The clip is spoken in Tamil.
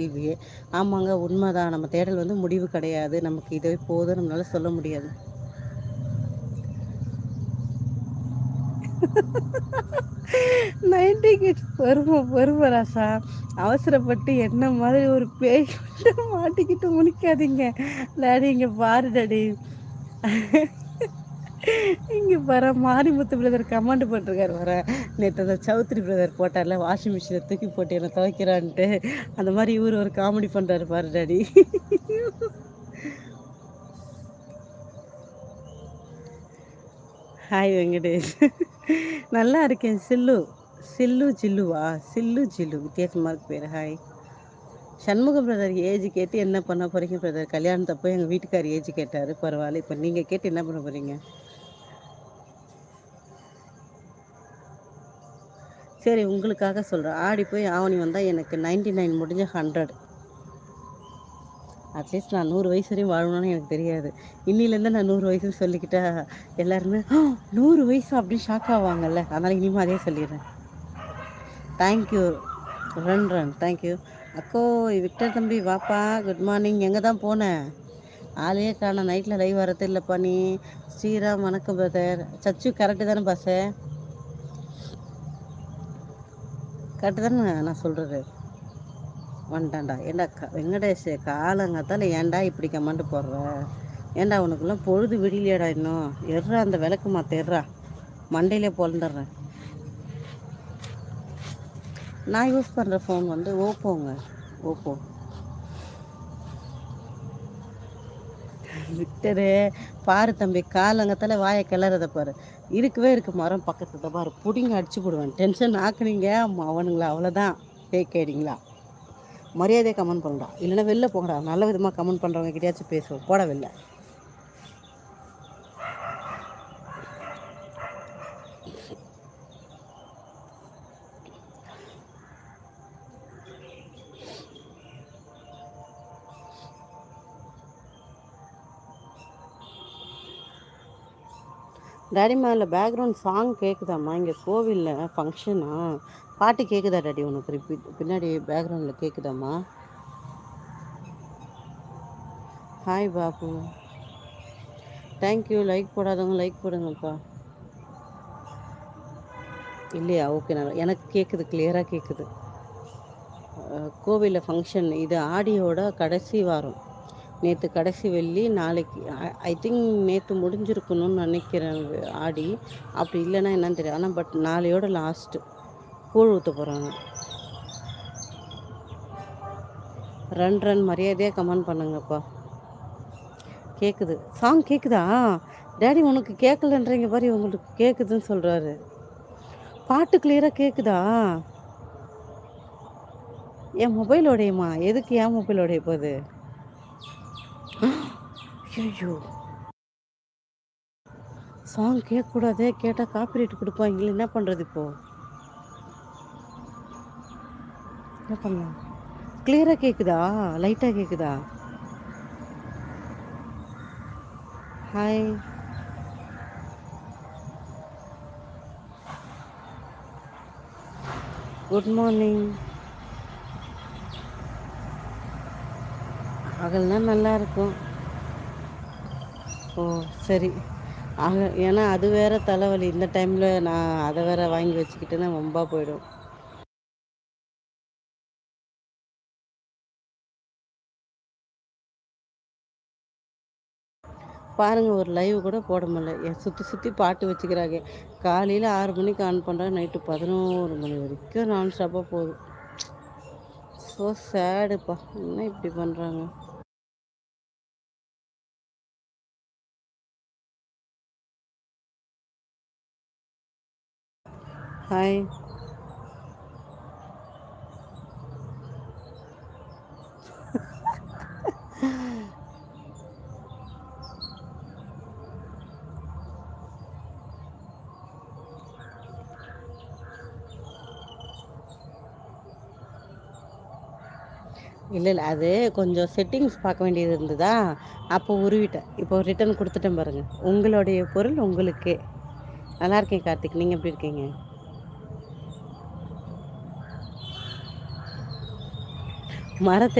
கேள்வியே ஆமாங்க உண்மைதான். நம்ம தேடல் வந்து முடிவு கிடையாது. நமக்கு இதே போதும். நம்மளால சொல்ல முடியாது. நைன்டி கிட்ஸ் பொறுமை பொறுமை ராசா. அவசரப்பட்டு என்ன மாதிரி ஒரு பேய் மாட்டிக்கிட்டு முடிக்காதீங்க டாடி இங்கே பாரு டாடி. இங்கே வர மாரிமுத்து பிரதர் கமெண்ட் பண்ணிருக்காரு வர நேற்று அந்த சௌத்ரி பிரதர் போட்டார்ல வாஷிங் மிஷினை தூக்கி போட்டு என்னை துவைக்கிறான்ட்டு. அந்த மாதிரி இவர் ஒரு காமெடி பண்ணுறாரு பாரு டாடி. ஹாய் வெங்கடேஷ். நல்லா இருக்கேன் சில்லு. சில்லு ஜில்லுவா? சில்லு ஜில்லு. வித்தியாசமாக இருக்கு பேர். ஹாய் சண்முக பிரதர் ஏஜ் கேட்டு என்ன பண்ண போகிறீங்க பிரதர் கல்யாணத்தப்போ எங்கள் வீட்டுக்கார் ஏஜ் கேட்டார் பரவாயில்ல. இப்போ நீங்கள் கேட்டு என்ன பண்ண போகிறீங்க சரி உங்களுக்காக சொல்கிறேன் ஆடி போய் ஆவணி வந்தால் எனக்கு நைன்டி நைன் முடிஞ்ச ஹண்ட்ரட் அட்லீஸ்ட் நான் நூறு வயசு வரையும் வாழணும்னு எனக்கு தெரியாது. இன்னிலேருந்து நான் நூறு வயசுன்னு சொல்லிக்கிட்டா எல்லாருமே நூறு வயசு அப்படின்னு ஷாக் ஆவாங்கல்ல. அதனால் இனிமேல் அதே சொல்லிடுறேன். Thank you run run thank you அக்கோ Victor தம்பி வாப்பா குட் மார்னிங் எங்கே தான் போனேன் ஆளையே காண நைட்டில் லைவ் வரது இல்லைப்பா நீ. ஸ்ரீராம் வணக்கம் பிரதர் சச்சு கரெக்டு தானே பாச கரெக்டு தானே நான் சொல்கிறது வந்துட்டான்டா. ஏண்டா க வெங்கடேஷ் காலங்கத்தால் ஏன்டா இப்படி கமெண்ட் போடுற? ஏன்டா உனக்குலாம் பொழுது விடியலையாடா இன்னும்? எர்றா அந்த விளக்கு மாற்ற எர்றா. மண்டையிலே பிறந்துடுறேன் நான் யூஸ் பண்ணுற ஃபோன் வந்து ஓப்போங்க. ஓப்போ. விட்டது பாரு தம்பி காலங்கத்தில் வாயை கிளறத பாரு. இருக்கவே இருக்கு மரம் பக்கத்தில் பாரு. புடிங்க அடிச்சு போடுவேன். டென்ஷன் ஆக்குனீங்க. அவனுங்களா? அவ்வளோதான் ஃபேக் கேடிங்களா மரியாதையை கமெண்ட் பண்ணுறா இல்லைன்னா வெளில போங்கடா. நல்ல விதமாக கமெண்ட் பண்ணுறவங்க கிட்டயாச்சும் பேசுவோம். போட வெளில. டாடிமா இல்லை பேக்ரவுண்ட் சாங் கேட்குதாம்மா இங்கே கோவிலில் ஃபங்க்ஷனா பாட்டு கேட்குதா டாடி உனக்கு ரிப்பீட் பின்னாடி பேக்ரவுண்டில் கேட்குதாம்மா hi Babu. Thank you like போடாதவங்க like போடுங்கப்பா இல்லையா? ஓகே நான் எனக்கு கேட்குது கிளியராக கேட்குது கோவிலில் ஃபங்க்ஷன் இது ஆடியோட கடைசி வாரம். நேற்று கடைசி வெள்ளி நாளைக்கு ஐ திங்க் நேற்று முடிஞ்சிருக்கணும்னு நினைக்கிறேன் ஆடி. அப்படி இல்லைன்னா என்னன்னு தெரியும் ஆனால் பட் நாளையோட லாஸ்ட்டு கூழ் ஊற்ற போகிறாங்க ரன் ரன் மரியாதையாக கமெண்ட் பண்ணுங்கப்பா. கேட்குது சாங் கேட்குதா டேடி உனக்கு கேட்கலன்றீங்க பாரு உங்களுக்கு கேட்குதுன்னு சொல்கிறாரு பாட்டு கிளியராக கேட்குதா என் மொபைல் உடையுமா? எதுக்கு என் மொபைல் உடைய போகுது ஐயோ சாங் கேட்கக்கூடாதே கேட்டால் காப்பிரைட் கொடுப்பாங்க என்ன பண்ணுறது இப்போது என்ன பண்ணலாம்? கிளியராக கேட்குதா லைட்டாக கேட்குதா ஹாய் குட் மார்னிங் பகல்னா நல்லா இருக்கும் ஓ சரி. ஆக ஏன்னா அது வேற தலைவலி. இந்த டைமில் நான் அதை வேற வாங்கி வச்சுக்கிட்டேன்னா ரொம்ப போயிடும். பாருங்கள் ஒரு லைவ் கூட போட முடியல. சுற்றி சுற்றி பாட்டு வச்சுக்கிறாங்க. காலையில் ஆறு மணிக்கு ஆன் பண்ணுறாங்க நைட்டு பதினோரு மணி வரைக்கும் நான் ஸ்டாப்பாக போகுது. ஸோ சேடுப்பா என்ன இப்படி பண்ணுறாங்க ஹாய் இல்லை இல்லை. அது கொஞ்சம் செட்டிங்ஸ் பார்க்க வேண்டியது இருந்ததா? அப்போ உருவிட்டேன். இப்போ ரிட்டர்ன் கொடுத்துட்டேன் பாருங்கள் உங்களுடைய பொருள் உங்களுக்கே. நல்லா இருக்கேன் கார்த்திக். நீங்கள் எப்படி இருக்கீங்க? மரத்தை